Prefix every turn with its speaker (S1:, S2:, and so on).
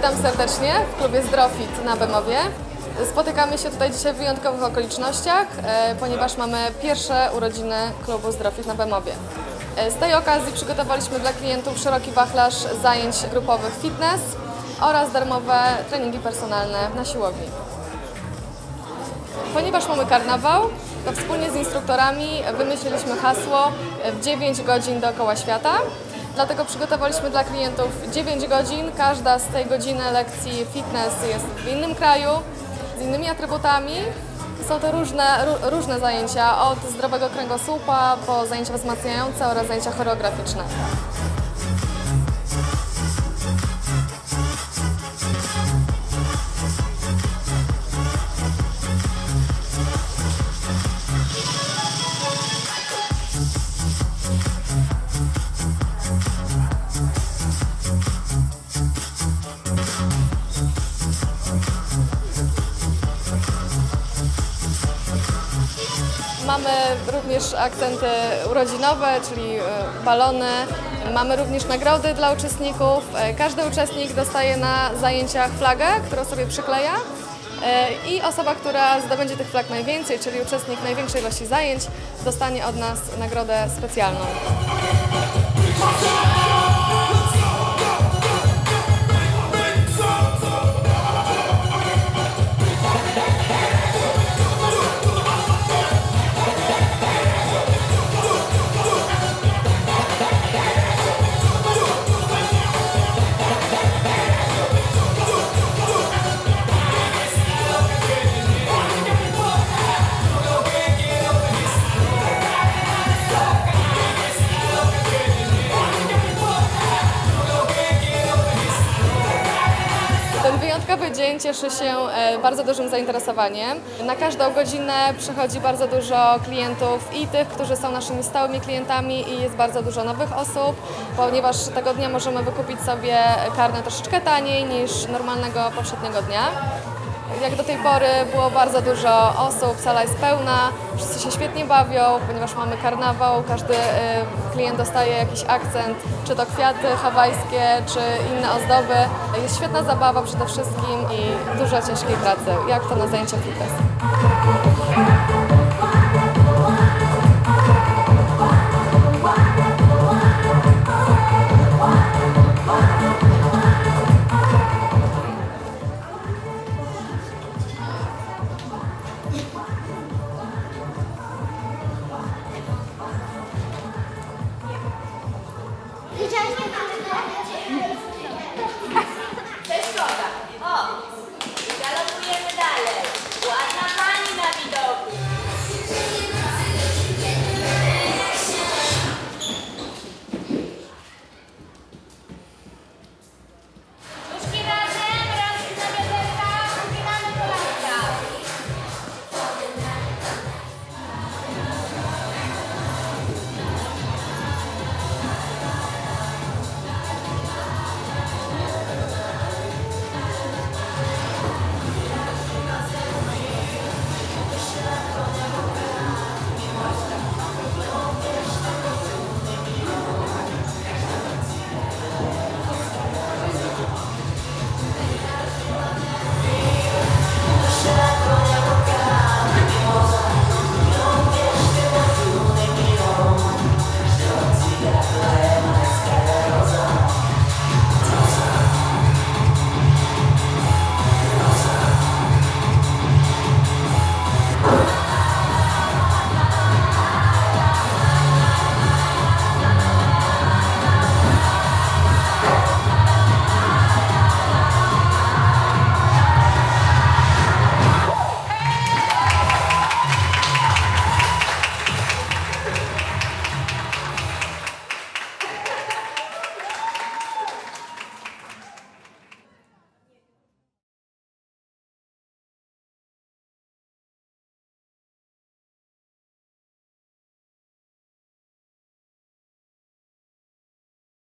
S1: Witam serdecznie w klubie Zdrofit na Bemowie. Spotykamy się tutaj dzisiaj w wyjątkowych okolicznościach, e, ponieważ mamy pierwsze urodziny klubu Zdrofit na Bemowie. E, Z tej okazji przygotowaliśmy dla klientów szeroki wachlarz zajęć grupowych fitness oraz darmowe treningi personalne na siłowni. Ponieważ mamy karnawał, to wspólnie z instruktorami wymyśliliśmy hasło w 9 godzin dookoła świata. Dlatego przygotowaliśmy dla klientów 9 godzin. Każda z tej godziny lekcji fitness jest w innym kraju, z innymi atrybutami. Są to różne, ró- różne zajęcia, od zdrowego kręgosłupa po zajęcia wzmacniające oraz zajęcia choreograficzne. Mamy również akcenty urodzinowe, czyli e, balony. Mamy również nagrody dla uczestników. E, Każdy uczestnik dostaje na zajęciach flagę, którą sobie przykleja. E, I osoba, która zdobędzie tych flag najwięcej, czyli uczestnik największej ilości zajęć, dostanie od nas nagrodę specjalną. Dzień cieszy się e, bardzo dużym zainteresowaniem. Na każdą godzinę przychodzi bardzo dużo klientów i tych, którzy są naszymi stałymi klientami i jest bardzo dużo nowych osób, ponieważ tego dnia możemy wykupić sobie karnę troszeczkę taniej niż normalnego poprzedniego dnia. Jak do tej pory było bardzo dużo osób, sala jest pełna, wszyscy się świetnie bawią, ponieważ mamy karnawał, każdy y, klient dostaje jakiś akcent, czy to kwiaty hawajskie, czy inne ozdoby. Jest świetna zabawa przede wszystkim i dużo ciężkiej pracy, jak to na zajęciach fitness.